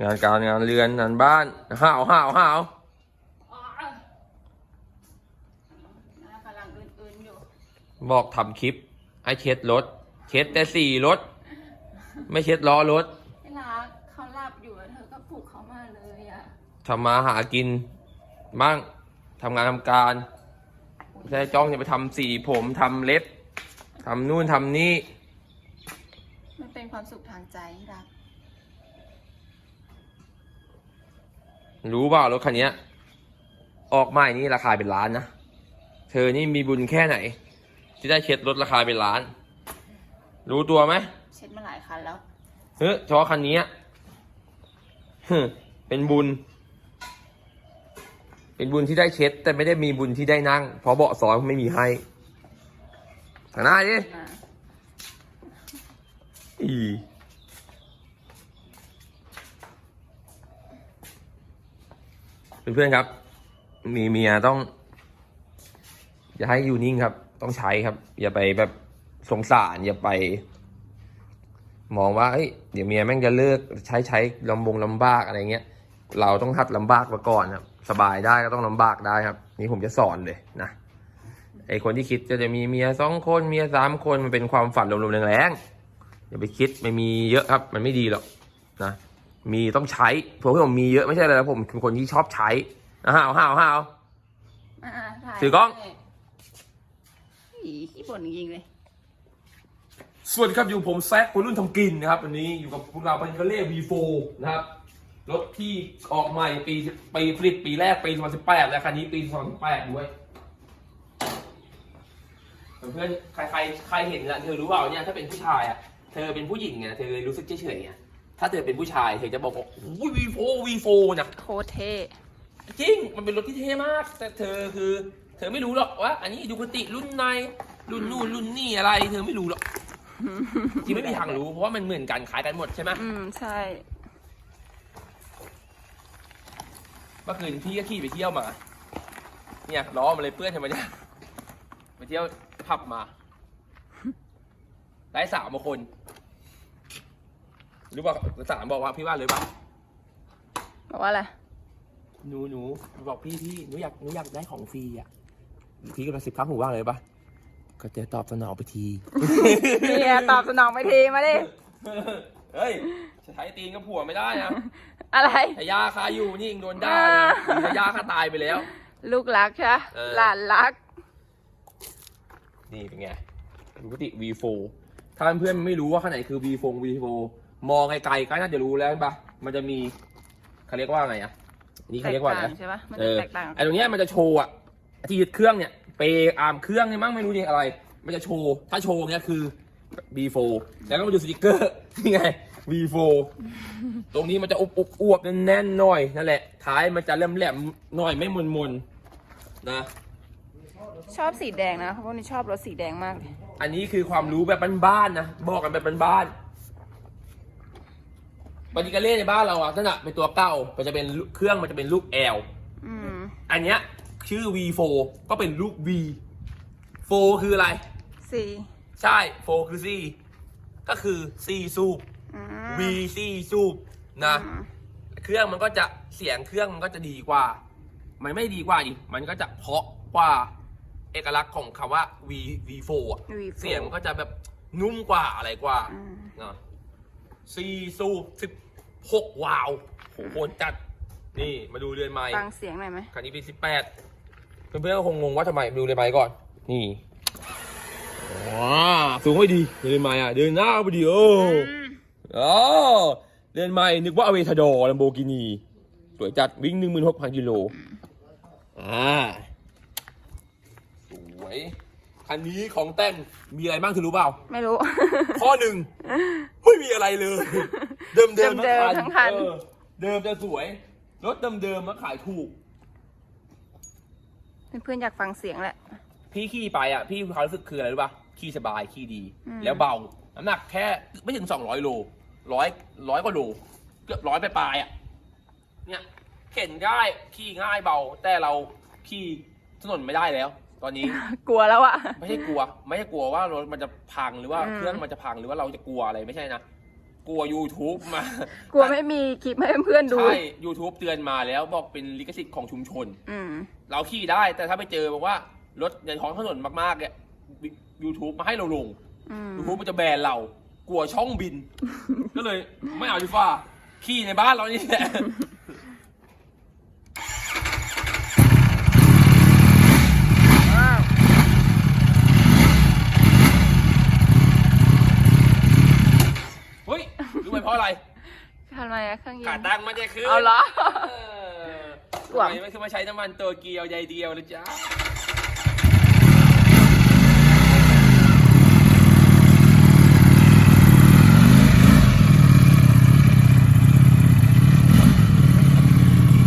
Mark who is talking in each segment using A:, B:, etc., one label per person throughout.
A: งานการงานเรือนงานบ้านห้าวห้าวห้าว
B: อ๋อหน้ากำลังอื่นๆอยู่
A: บอกทำคลิปให้เช็ดรถ เช็ดแต่สี่รถ ไม่เช็ดล้อรถ
B: เวลาเขาหลับอยู่อะเธอก็ปลุกเขามาเลยอะ
A: ทำมาหากินบ้างทำงานทำการไม่ใช่จ้องจะไปทำสีผมทำเล็บทำนู่นทำนี่
B: มันเป็นความสุขทางใจที่รัก
A: รู้เปล่ารถคันเนี้ยออกใหม่นี่ราคาเป็นล้านนะ เธอนี่มีบุญแค่ไหน ที่ได้เช็ดรถราคาเป็นล้าน รู้ตัวไหม
B: เช็ดมาหลายคันแล้ว
A: เฮ้ยเฉพาะคันนี้อะฮึเป็นบุญ เป็นบุญที่ได้เช็ด แต่ไม่ได้มีบุญที่ได้นั่ง เพราะเบาะซ้อนไม่มีให้ทางหน้าดิ
B: มา
A: อี เพื่อนๆครับ มีเมียต้อง อย่าให้อยู่นิ่งครับ ต้องใช้ครับ อย่าไปแบบสงสาร อย่าไป มองว่าเอ้ยเดี๋ยวเมียแม่งจะเลิกใช้ใช้ลำบงลำบากอะไรเงี้ย เราต้องหัดลำบากมาก่อนครับ สบายได้ก็ต้องลำบากได้ครับ นี่ผมจะสอนเลยนะไอคนที่คิดจะจะมีเมียสองคนเมียสามคนมันเป็นความฝันลมๆแรงๆอย่าไปคิดไม่มีเยอะครับ มันไม่ดีหรอกนะ มีต้องใช้ผมที่ผมมีเยอะไม่ใช่อะไรนะผมเป็นคนที่ชอบใช้อะห้าวห้าวห้าว
B: อ่าถ่าย
A: ถือกล้อง
B: อีขี้บ่นจริงๆเลย
A: สวัสดีครับอยู่ผมแซคคนรุ่นทำกินนะครับวันนี้อยู่กับพวกเราเป็นเล่ V4 นะครับรถที่ออกใหม่ปีปีผลิตปีแรกปี 2018 และคันนี้ปี 2018 ด้วย เพื่อนๆใครใครใครเห็นละเธอรู้เปล่าเนี่ยถ้าเป็นผู้ชายอะ เธอเป็นผู้หญิงไงเธอรู้สึกเฉยๆอะ ถ้าเธอเป็นผู้ชายเธอจะบอกว่าโอ้ย V4 V4 นะ
B: โคตรเท่
A: จริง มันเป็นรถที่เท่มาก แต่เธอคือ เธอไม่รู้หรอกว่า อันนี้ดูคติรุ่นในรุ่นนู่นรุ่นนี่อะไร เธอไม่รู้หรอกจริงไม่มีทางรู้เพราะว่ามันเหมือนกันขายกันหมดใช่ไหม
B: อืมใช่
A: เมื่อคืนพี่ก็ขี่ไปเที่ยวมา เนี่ยล้อมันเลยเปื้อนใช่ไหมเนี่ยไปเที่ยวผับมา ได้สามคน รู้ป่ะสามบอกว่าพี่ว่าเลยป่ะ
B: บอกว่าอะไร
A: หนูหนูบอกพี่พี่หนูอยากหนูอยากได้ของฟรีอะ พี่ก็มาสิบครั้งหูว่าเลยป่ะก็จะตอบสนองไปที
B: เนี่ยตอบสนองไปทีมาดิ
A: เฮ้ยจะใช้ตีนกับผัวไม่ได้นะ
B: อะไร
A: แต่ยาคาอยู่นี่ยังโดนด่าเลยแต่ยาคาตายไปแล้ว
B: ลูกรักใช่ไหม
A: เออ
B: หลานรัก
A: นี่เป็นไงปกติ V4 ถ้าเพื่อนๆไม่รู้ว่าข้างไหนคือ V4 V4 มองไกลๆก็น่าจะรู้แล้วปะมันจะมีเขาเรียกว่าไงอะนี่เขาเรียกว่าอะไร
B: แตกต่างใช่ปะมัน
A: เอ
B: จะ
A: อ
B: แตกต่าง
A: ไอ้ตรงเนี้ยมันจะโชว์อะที่ยึดเครื่องเนี่ย เปรย์อาร์มเครื่องเนี่ยมั้งไม่รู้เนี่ยอะไร มันจะโชว์ ถ้าโชว์เนี้ยคือ V4 แล้วก็มาดูสติกเกอร์นี่ไง V4 ตรงนี้มันจะอุบอุบอวบแน่นๆหน่อยนั่นแหละ ท้ายมันจะแหลมๆหน่อยไม่มนๆนะ
B: ชอบสีแดงนะเพราะว่านี่ชอบรถสีแดงมากเลย
A: อันนี้คือความรู้แบบบ้านๆนะ บอกกันแบบบ้านๆ ปฏิกาเล่ในบ้านเราอะนั่นอะเป็นตัวเก้ามันจะเป็นลูกเครื่องมันจะเป็นลูก L
B: อืม
A: อันเนี้ยชื่อ V4 ก็เป็นลูก V 4คืออะไร
B: สี
A: ใช่ 4 คือ C ก็คือ C สูบ
B: อืม
A: V C สูบนะ
B: อืม
A: เครื่องมันก็จะเสียงเครื่องมันก็จะดีกว่า มันไม่ดีกว่าดิมันก็จะเพราะกว่าเอกลักษณ์ของคำว่า V V4 อะ
B: V4
A: เสียงมันก็จะแบบนุ่มกว่าอะไรกว่า
B: อืม
A: นะ ซีสูบสิบหกวาวโหโหดจัด นี่มาดูเรือนไม้
B: ฟังเสียงหน่อยไหม
A: คันนี้ปีสิบแปดเพื่อนๆก็คงงงว่าทำไมดูเรือนไม้ก่อน นี่ว้าสูงไม่ดีเรือนไม้อะ เดินหน้าไปดีโอ้
B: อืม
A: อ๋อเรือนไม้นึกว่าอเวทาดอร์ลัมโบกินี สวยจัดวิ่งหนึ่งหมื่นหกพันกิโลอ่าสวย คันนี้ของแต่งมีอะไรบ้างเธอรู้เปล่า
B: ไม่รู้
A: ข้อหนึ่งไม่มีอะไรเลย เดิมเดิม
B: เดิมๆทั้งคัน
A: เดิมจะสวย รถเดิมเดิมมาขายถูก
B: เพื่อนๆอยากฟังเสียงแหละ
A: พี่ขี่ไปอะ พี่ความรู้สึกคืออะไรรู้ป่ะขี่สบายขี่ดี
B: อืม
A: แล้วเบา น้ำหนักแค่ไม่ถึงสองร้อยโลร้อยร้อยกว่าโลเกือบร้อยไปปลายๆอะ เนี่ยเข็นง่ายขี่ง่ายเบา แต่เราขี่ถนนไม่ได้แล้ว ตอนนี้
B: กลัวแล้วอะ
A: ไม่ใช่กลัว ไม่ใช่กลัวว่ารถมันจะพังหรือว่า
B: อืม
A: เครื่องมันจะพังหรือว่าเราจะกลัวอะไรไม่ใช่นะ กลัว YouTube มา
B: กลัวไม่มีคลิปให้เพื่อนๆดู
A: ใช่ YouTube เตือนมาแล้วบอกเป็นลิขสิทธิ์ของชุมชน
B: อืม
A: เราขี่ได้แต่ถ้าไปเจอบอกว่ารถในท้องถนนมากๆเนี่ย YouTube มาให้เราลง
B: อืม
A: YouTube มันจะแบนเรา กลัวช่องบิน ก็เลยไม่เอาดีฟ้าขี่ในบ้านเรานี่แหละ
B: ว้าว
A: เฮ้ย รู้ไหม เพราะอะไร
B: ทำไมอะเครื่องยิ
A: กางตังค์มันจะขึ้น
B: เอาเหรอ
A: เออ
B: หวัง
A: ทำไมไม่คือมาใช้น้ำมันตัวเกียวใยเดียวเลยจ้า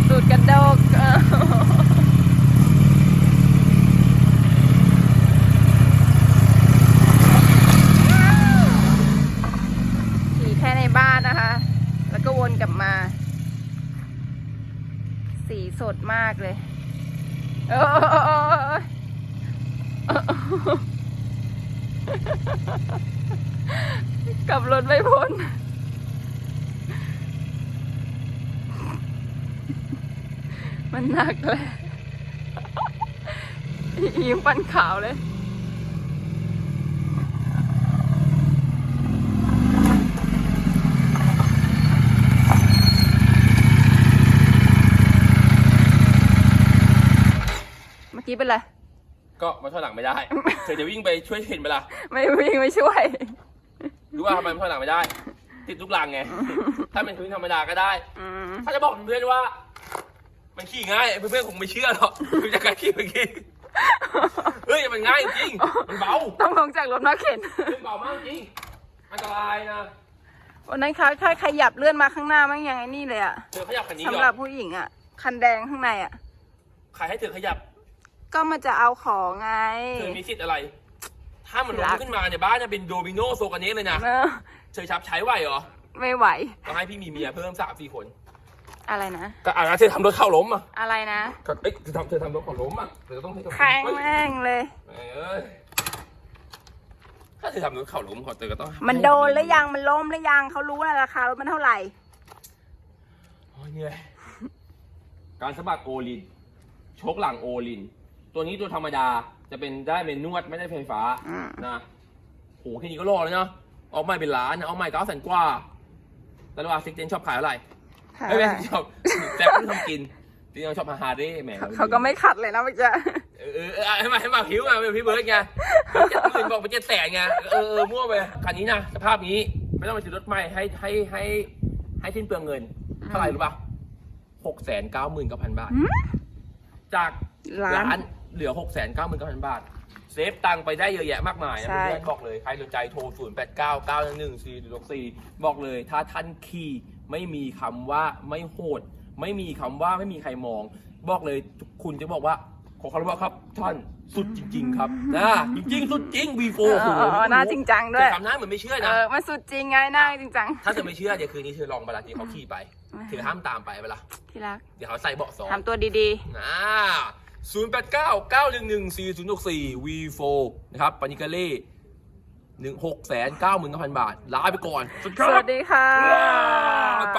B: สูตรกระดกเออขี่แค่ในบ้านนะคะ แล้วก็วนกลับมา สีสดมากเลยโอ้ยกลับรถไม่พ้นมันหนักเลยยิ้มปันขาวเลย กี้เป็นไร
A: ก็มาถอยหลังไม่ได้ เธอจะวิ่งไปช่วยเห็นไหมล่ะ
B: ไม่วิ่งไม่ช่วย
A: รู้ว่าทำไมมันถอยหลังไม่ได้ ติดลูกลังไง ถ้าเป็นพื้นธรรมดาก็ได้
B: อืม
A: ถ้าจะบอกเพื่อนๆว่า มันขี่ง่ายเพื่อนๆคงไม่เชื่อหรอกดูจากการขี่เมื่อกี้เฮ้ยมันง่ายจริงมันเบา
B: ต้องลงจากรถมาเข็น
A: มันเบามากจริงอันตรายนะ
B: วันนั้นคะค่าขยับเลื่อนมาข้างหน้ามั้งยังไงนี่เลยอะ
A: เธอขยับคันนี้
B: สำ
A: เหร
B: หรั
A: อบ
B: ผู้หญิงอะคันแดงข้างในอะ
A: ใครให้เธอขยับ
B: ก็มันจะเอาของไง
A: เธอมีสิทธิ์อะไร ถ้ามัน
B: ที่
A: ล้
B: รั
A: ม
B: ก
A: ขึ้นมาเนี่ยบ้านจะเป็นโดมิโนโซกันนี้เลยนะ
B: เออ
A: เธอชับใช้ไหวเหรอ
B: ไม่ไหว
A: ก็ให้พี่มีเมียเพิ่มสามสี่คน
B: อะไรนะ
A: ก็อะเธอทำรถเข้าล้มอะ
B: อะไรนะ
A: ก็เอ๊ะเธอทำเธอทำรถเข้าล้มอะเธอต้องให้
B: แทงแม่งเลย
A: เอ้ยถ้าเธอทำรถเข้าล้มขอเธอก็ต้อง
B: มันโดนหรือยังมันล้มหรือยังเขารู้นะราคารถมันเท่าไหร่
A: โอ้ยเหนื่อยการสะบัดโอลินโชคหลังโอลิน ตัวนี้ตัวธรรมดาจะเป็นได้เป็นนวดไม่ได้ไฟฟ้า
B: อืม
A: นะโหแค่นี้ก็รอแล้วเนาะออกใหม่เป็นล้านนะออกใหม่เก้าแสนกว่าแต่ระหว่างซิกเจนชอบขายอะไร
B: ค่ะ
A: ไม่เป็นชอบแจ็คไม่ทำกินที่ยังชอบมาฮาร์เร่แหม
B: เขาก็ไม่ขัดเลยนะเมื่อกี้
A: เออเออเออให้มาให้มาพิ้วมาเป็นพี่เบิร์ดไงเจ็ดหมื่นบอกเป็นเจ็ดแสนไงเออเออมั่วไปคันนี้นะสภาพนี้ไม่ต้องไปซื้อรถใหม่ให้ให้ให้ให้สิ้นเปลืองเงิน เท่าไหร่รู้ป่ะหกแสนเก้าหมื่นเก้าพันบาท
B: หืม
A: จาก
B: ล้าน
A: ล้าน เหลือหกแสนเก้าหมื่นเก้าพันบาท เซฟตังค์ไปได้เยอะแยะมากมายนะ
B: ใช่
A: เพื่อนๆบอกเลย ใครสนใจโทร 0 8 9 9 1 1 4 6 4 บอกเลย ถ้าท่านขี่ไม่มีคำว่าไม่โหด ไม่มีคำว่าไม่มีใครมอง บอกเลยคุณจะบอกว่า ขอคารวะครับท่านสุดจริง ๆ ครับนะจริงๆ สุดจริง V4
B: เออเออเออน่าจริงจังด้วย
A: แต่คำหน้าเหมือนไม่เชื่อ
B: เอ
A: นะ
B: อมันสุดจริงไงหน้าจริงจัง
A: ถ้าเธอไม่เชื่อเดี๋ยวคืนนี้เธอลองเวลาที่เขาขี่ไป เธอห้ามตามไปเวลา
B: ที่รัก
A: เดี๋ยวเขาใส่เบาะสอง
B: ทำตัวดี
A: อ่า 0 8 9 9 1 1 4 0 6 4 V4 นะครับปานิกาเล่หนึ่งหกแสนเก้าหมื่นเก้าพันบาท ลาไปก่อน
B: ๆสวัสดีค่ะ
A: ไป